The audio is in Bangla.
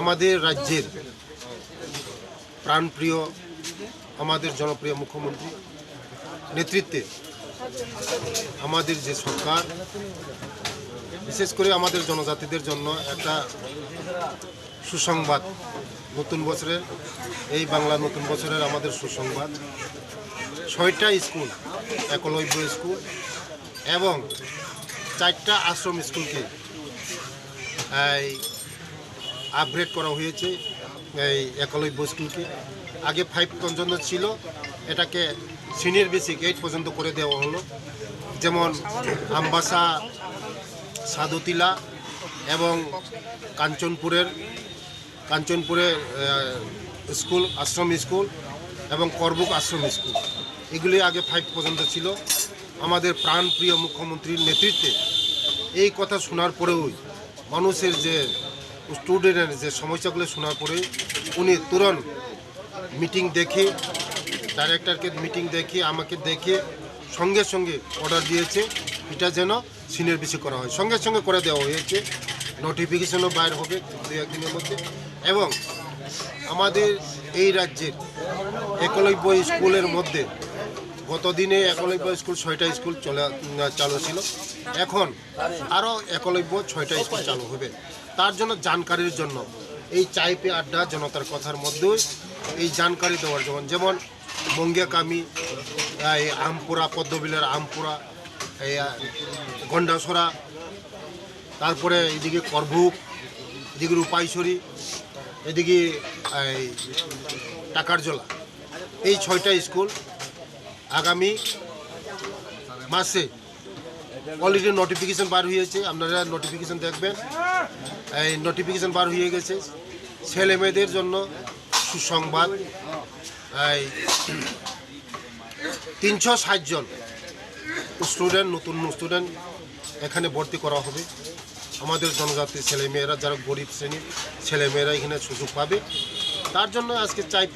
আমাদের রাজ্যের প্রাণপ্রিয়, আমাদের জনপ্রিয় মুখ্যমন্ত্রী নেতৃত্বে আমাদের যে সরকার, বিশেষ করে আমাদের জনজাতিদের জন্য একটা সুসংবাদ, নতুন বছরের, এই বাংলা নতুন বছরের আমাদের সুসংবাদ। ছয়টা স্কুল, একলব্য স্কুল এবং চারটা আশ্রম স্কুলকে, এই আপগ্রেড করা হয়েছে এই একলব্য স্কুলকে আগে ফাইভ পর্যন্ত ছিল এটাকে সিনিয়র বেসিক এইট পর্যন্ত করে দেওয়া হলো। যেমন আমবাসা সাধুতিলা এবং কাঞ্চনপুরের কাঞ্চনপুরে আহ, স্কুল আশ্রম স্কুল এবং করবুক আশ্রম স্কুল এগুলি আগে ফাইভ পর্যন্ত ছিল। আমাদের প্রাণপ্রিয় মুখ্যমন্ত্রীর নেতৃত্বে এই কথা শোনার পরেও মানুষের যে স্টুডেন্টের যে সমস্যাগুলো শোনার পরে উনি তুরন্ত মিটিং দেখে ডাইরেক্টরকে মিটিং দেখে, আমাকে দেখে সঙ্গে সঙ্গে অর্ডার দিয়েছে, এটা যেন সিনিয়র বেশি করা হয়। সঙ্গে সঙ্গে করে দেওয়া হয়েছে নোটিফিকেশনও বাইর হবে দু একদিনের মধ্যে। এবং আমাদের এই রাজ্যের একলব্য স্কুলের মধ্যে গতদিনে একলব্য স্কুল, ছয়টা স্কুল চলে চালু ছিল। এখন আরও একলব্য, ছয়টা স্কুল চালু হবে। তার জন্য জানকারির জন্য, এই চাইপে আড্ডা, জনতার কথার মধ্যে এই জানকারি দেওয়ার জন্য। যেমন মঙ্গিয়াকামি, এই আমপুরা, পদ্মবিলের আমপুরা, এই গন্ডাছড়া তারপরে এদিকে করভুক, এদিকে রূপাইছড়ি, এদিকে, এই, টাকারজলা। এই ছয়টা স্কুল আগামী মাসে অলরেডি নোটিফিকেশন বার হয়েছে। আপনারা নোটিফিকেশন দেখবেন। এই নোটিফিকেশন বার হয়ে গেছে। ছেলে মেয়েদের জন্য সুসংবাদ। এই তিনশো ষাট জন স্টুডেন্ট নতুন স্টুডেন্ট এখানে ভর্তি করা হবে। আমাদের জনজাতির ছেলেমেয়েরা যারা গরিব শ্রেণির ছেলেমেয়েরা এখানে সুযোগ পাবে। তার জন্য আজকে চাইপে